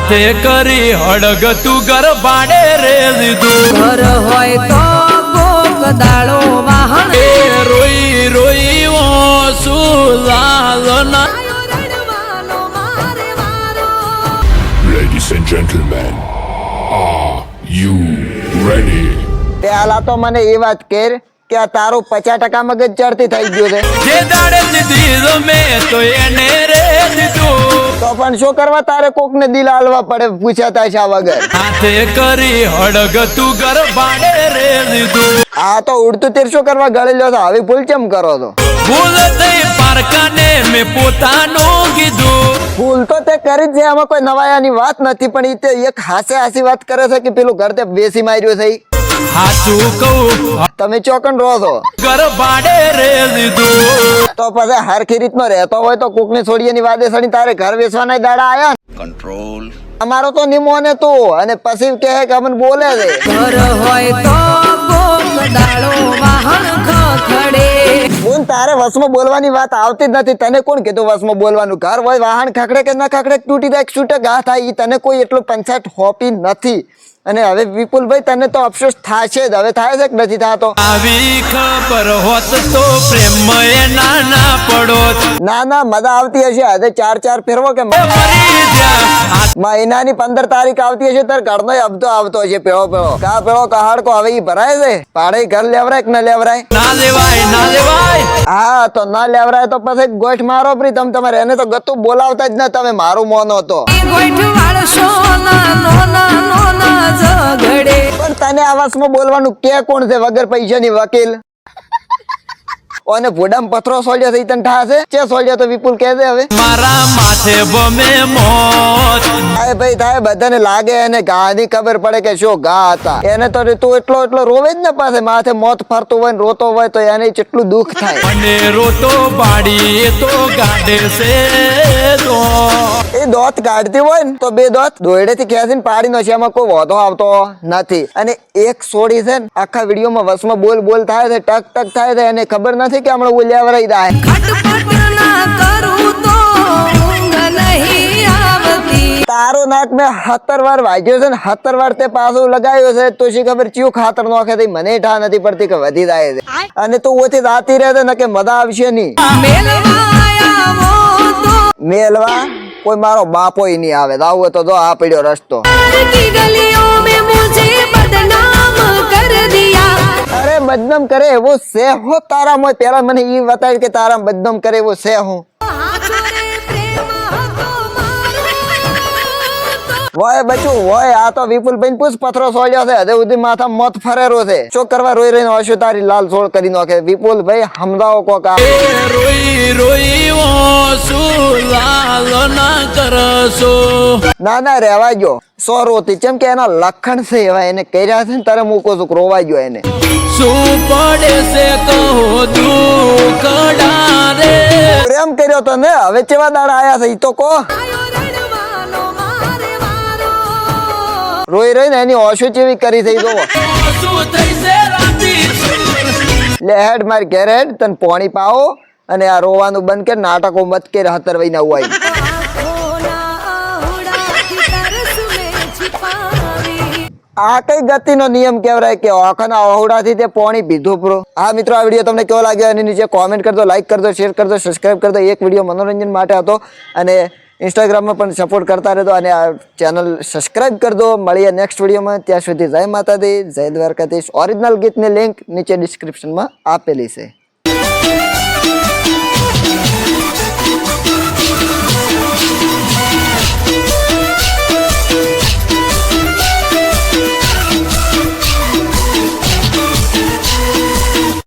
હાથે કરી હળગ તું ઘર ભાડે રે દીધું ઘર હોય તો કોક દાડો વાહણ. એ રોઈ રોઈ ઓ શું ના રડવાનો મારે વારો Ladies and gentlemen, are you ready? પેલા તો મને એ વાત કેર કે આ તારું પચાસ ટકા મગજ ચડતી થઈ ગયું છે. જે દાડે દીધી મેં તો એને રે દીધું પણ શું કરવા? તારે કોક ને દિલ હાલવા પડે? પૂછ્યા છે વગર. હાથે કરી હડગ તું ગરબાડે રે દીધું આ તો ઉડતું તીર શું કરવા ગળી લ્યો છો? આવી ભૂલ કેમ કરો તો ભૂલ થઈ પારકાને મેં પોતાનું કીધું. ભૂલ તો તે કરી જ છે આમાં કોઈ નવાયાની વાત નથી પણ એ તે એક હાસે હાસી વાત કરે છે કે પેલું ઘર તે બેસી માર્યું છે કહું. તમે ચોકન રહો છો. ગરબાડે રે દીધું તો પછી હરખી રીતનો રહેતો હોય તો કોકની છોડીએની વાદે સડી તારે ઘર વેચવાના દાડા આયા? કંટ્રોલ અમારો તો નિમો ને તું અને પછી કહે કે અમને બોલે છે. ઘર હોય તો દાડો વાહણ ખખડે. બોન તારે વસમાં બોલવાની વાત આવતી જ નથી. તને કોણ કીધું વસમાં બોલવાનું? ઘર હોય વાહન ખખડે કે ન ખખડે તૂટી જાય છૂટે ગા થાય તને કોઈ એટલું પંચાયત હોપી નથી. અને હવે વિપુલભાઈ તને તો અફસોસ થશે જ. હવે થાય છે કે નથી થતો? આવી ખબર હોત તો પ્રેમ એ નાના પડો ના ના મજા આવતી હશે. આજે ચાર ચાર ફેરવો કે મ- મરી જા. મહિનાની પંદર તારીખ આવતી હશે તાર ઘરનો હપ્તો આવતો હશે. પેળો પેળો કા પેળો કહાડકો હવે ઈ ભરાય છે? ભાડે ઘર લેવરાય કે ન લેવરાય? ના લેવાય ના લેવાય. હા તો ના લેવરાય તો પછી ગોઠ મારો પ્રી તમે તમારે એને તો ગતું બોલાવતા જ ના તમે. મારું મોનો હતો ગોઠ વાળો સોના નોના. પણ આવાસમાં બોલવાનું કે કોણ છે? વગર પૈસાની વકીલ. અને ભોડામ પથરો સોલ્યો થઈ તને ઠાશે ચે સોલ્યો તો વિપુલ કહે દે હવે. મારા માથે બમે મોત. થાય ભાઈ થાય બધાને લાગે અને ગાની ખબર પડે કે શું ગા હતા. એને તો તું એટલો એટલો રોવે જ ને પાસે. માથે મોત ફરતો હોય ને રોતો હોય તો એને કેટલું દુઃખ થાય. અને રોતો પાડી એ તો ગાડે છે. તો એ દોત કાઢતી હોય ને તો બે દોત દોયડેથી ખેંચીને પાડી નો છે એમાં કોઈ વાંધો આવતો નથી. અને એક સોડી છે ને આખા વિડીયોમાં વસમાં બોલ બોલ થાય છે ટક ટક થાય છે એને ખબર નથી કે હમણાં ઉલ્યા વરાઈ જાય. ખટપટ ના કરું તો ઊંઘ નહીં આવતી. તારો નાક મેં સત્તર વાર વાગ્યો છે ને સત્તર વાર તે પાછું લગાવ્યો છે તો શી ખબર ચિયું ખાતર નોખે તે મને ઠા નથી પડતી કે વધી જાય છે. અને તું ઓછી રાતી રહે છે ને કે મજા આવશે નહીં. મેલવા? કોઈ મારો બાપો નહીં આવે. આવું તો જો આ પડ્યો રસ્તો. અરે બદનામ કરે એવો છે હો તારા મોય પેલા મને ઈ બતાવ્યું કે તારા બદનામ કરે એવો છે હું. વય બચું વોય આ તો વિપુલ ભાઈ પૂછ પથરો સોળ્યો છે. હજુ સુધી માથા મત ફરેરો છે. શું કરવા રોઈ રહીને હશું તારી લાલ સોળ કરી નાખે? વિપુલ ભાઈ સમજાવો કોક આ. રોઈ રોઈ ના ના રેવા રહેવા ગયો. સો રોતી. ચેમ કે એના લખણ છે એવા એને કર્યા છે ને તારે મૂકો છું રોવા ગયો એને. શું પડે છે કહો દુખડા રે પ્રેમ કર્યો તો ને હવે ચેવા દાડા આયા છે ઈ તો કો રોઈ રહી ને એની ઓછો જેવી કરી થઈ તો લે, હેડ માર ઘેર હેડ, તને પોણી પાવો અને આ રોવાનું બંધ કે નાટકો મત કે હતર વઈ ના હોય આ કઈ ગતિનો નિયમ કેવાય કે ઓખના ઓહુડાથી તે પોણી પીધું પ્રો હા, મિત્રો, આ વીડિયો તમને કેવો લાગ્યો એની નીચે કોમેન્ટ કરજો લાઈક કરજો શેર કરજો સબસ્ક્રાઈબ કરજો. એક વીડિયો મનોરંજન માટે હતો અને ઇન્સ્ટાગ્રામમાં પણ સપોર્ટ કરતા રહેજો અને આ ચેનલ સબસ્ક્રાઇબ દો મળીએ નેક્સ્ટ વિડીયોમાં ત્યાં સુધી જય માતાજી, જય દ્વારકાધીશ. ઓરિજિનલ ગીતની લિંક નીચે ડિસ્ક્રિપ્શનમાં આપેલી છે.